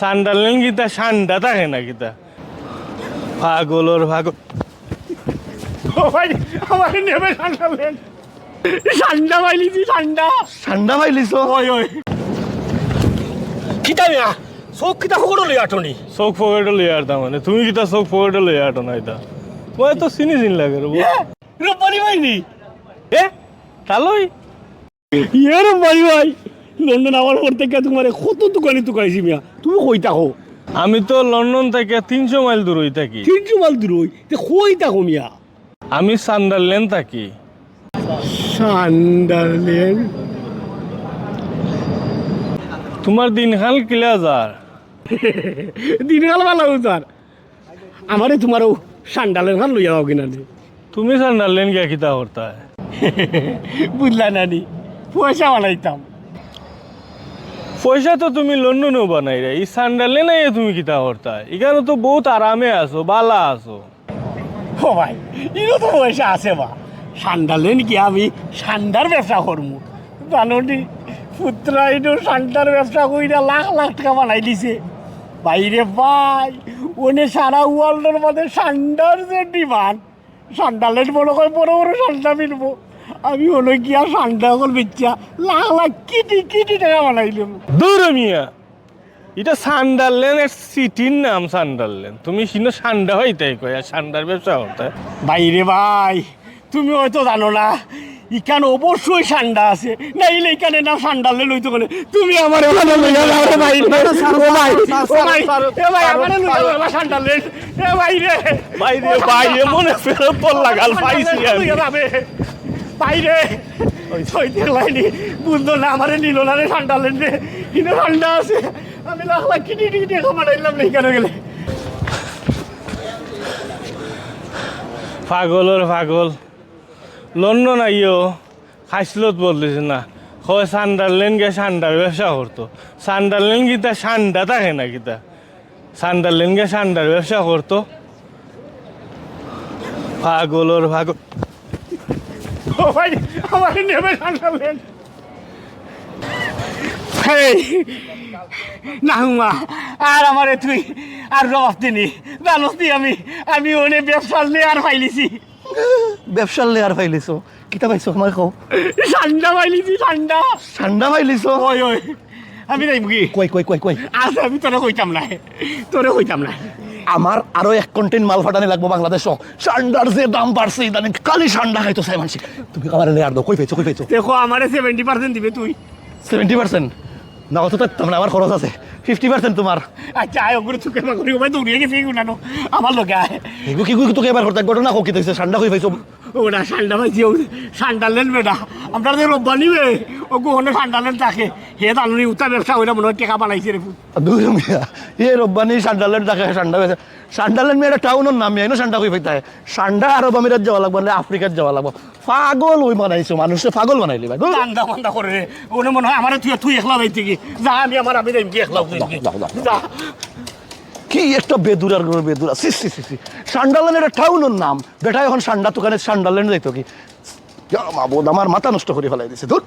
Sunderland Gita সান্ডা থাকে না গীতা। পাগলর ভাই আমার নেবে সান্ডাল্যান্ড ঠান্ডা পাইলিছি ঠান্ডা ঠান্ডা পাইলিছ ওই ওই। কিতা মিয়া? চোখ কিতা সকলো লৈ আটনি? চোখ পকেটে লই আরতা মানে তুমি গীতা চোখ পকেটে লই আটো না এটা ওই তো চিনি চিন লাগে রে রূপানি ভাইনি এ তালই ইয়ে রূপানি ভাই। লন্ডন আমার পর থেকে তোমার কত দোকানে দোকানিছি মিয়া। তুমি কই থাকো? আমি তো লন্ডন থেকে তিনশো মাইল দূর হই থাকি। তিনশো মাইল দূর হই তে কই থাকো মিয়া? আমি সান্ডারল্যান্ড থাকি। সান্ডারল্যান্ড? তোমার দিনখান কিলা যার? দিনকাল ভালো তার আমারে তোমারও সান্ডালের খান লইয়া যাও কিনা তুমি সান্ডারল্যান্ড গিয়া কিতা করতা বুঝলা নানি পয়সা বানাইতাম। পয়সা তো তুমি লন্ডনেও বানাই রে। এই সান্ডারল্যান্ড আইয়া তুমি কিতা করতা? এখানে তো বহুত আরামে আছো, বালা আছো। ও ভাই ইনো তো পয়সা আছে বা। সান্ডালেন কি আমি সান্ডার ব্যবসা করব জানো পুত্রা ইনো সান্ডার ব্যবসা কইরা লাখ লাখ টাকা বানাই দিছে। বাইরে ভাই, ওনে সারা ওয়ার্ল্ডের মধ্যে সান্ডার যে ডিমান্ড সান্ডালের বড় করে বড় বড় সান্ডা মিলবো। আমি হলো গিয়া সান্ডা কল বেচা? লাখ লাখ কিটি কিটি টাকা বানাইলাম। দূর মিয়া এটা সান্ডারল্যান্ড এর সিটির নাম সান্ডারল্যান্ড। তুমি সিনো সান্ডা হইতাই কই আর সান্ডার ব্যবসা করতে বাইরে ভাই তুমি হয়তো জানো না ইখানে অবশ্যই ঠান্ডা আছে। নাইলে এখানে না ঠান্ডালে লইতে গেলে তুমি আমার ওখানে লইয়া যাও রে ভাই। ও ভাই ও ভাই এ ভাই আমার লইয়া যাও ঠান্ডালে এ ভাই রে। বাইরে বাইরে মনে ফেরত পড় লাগাল পাইছি আমি। বাইরে। ওই দেখলাইনি বুঝলো না আমার নিল না রে ঠান্ডালে রে কিনে ঠান্ডা আছে। আমি কিনি কিনি টাকা বানাইলাম না এখানে গেলে। পাগলর পাগল। লন্ডন আইও খাইসলত বলতেছে না। হয় সান্ডারল্যান্ড গে সান্ডার ব্যবসা করতো। সান্ডারল্যান্ড গীতা, সান্ডা থাকে না গীতা। সান্ডারল্যান্ড গে সান্ডার ব্যবসা করতো। পাগলর পাগল। ও ভাই আমার নেবে ঠান্ডালেন হেই। না হুমা আর আমারে তুই আর রবাব দিনি। জানোস তুই আমি আমি ওনে ব্যবসার নিয়ে আর পাইলিছি ব্যবসার লেয়ার পাইলিছ কিতা পাইছ আমার কও? ঠান্ডা পাইলিছি ঠান্ডা ঠান্ডা পাইলিছ ওই ওই। আমি যাই কি? কই কই কই কই? আজ আমি তোরে কইতাম না তোরে কইতাম না আমার আরও এক কন্টেন মাল ফাটানি লাগবো বাংলাদেশ সান্ডার যে দাম বাড়ছে ইদানিং কালি সান্ডা খাইতো চাই মানুষ তুমি আমার লেয়ার দাও কই পেয়েছ কই পেয়েছ দেখো আমারে সেভেন্টি পার্সেন্ট দিবে তুই। সেভেন্টি পার্সেন্ট না অত তো মানে আমার খরচ আছে। ফিফটি পার্সেন্ট তোমার। আচ্ছা আয় ওগুলো চুকে মা করি ভাই দৌড়িয়ে গেছে এগুলো আমার লোকে আয়। এগু কি কি তোকে এবার করতে ঘটনা কো কি হইছে সান্ডা পাইছো? ওটা ঠান্ডা পাইছি ও ঠান্ডা লেন বেটা আমরা যে রব্বানি বে ও কোনে ঠান্ডা লেন থাকে। হে জানুনি উত্তর ব্যবসা ওইটা মনে হয় টেকা বানাইছে রে দুই মিয়া এ রব্বানি সান্ডালের ডাকে সান্ডা হয়েছে। সান্ডালের মেয়েটা টাউনের নাম মেয়ে সান্ডা কই পাইতে সান্ডা আরব আমিরাত যাওয়া লাগবো না আফ্রিকাত যাওয়া লাগবো। পাগল ওই বানাইছো মানুষে পাগল বানাইলি ভাই। দান্দা বান্দা করে রে। ওনে মনে হয় আমার তুই তুই একলা যাইতে কি? যা আমি আমার আমি কি একলা। যা। কি একটা বেদুরার গ্রহ বেদুরা সি সি সি সি। একটা টাউনের নাম। বেটা, এখন সান্ডা দোকানে সান্ডালেন যাইতো কি? আমার মাথা নষ্ট করে ফেলাই দিছে, ধুর।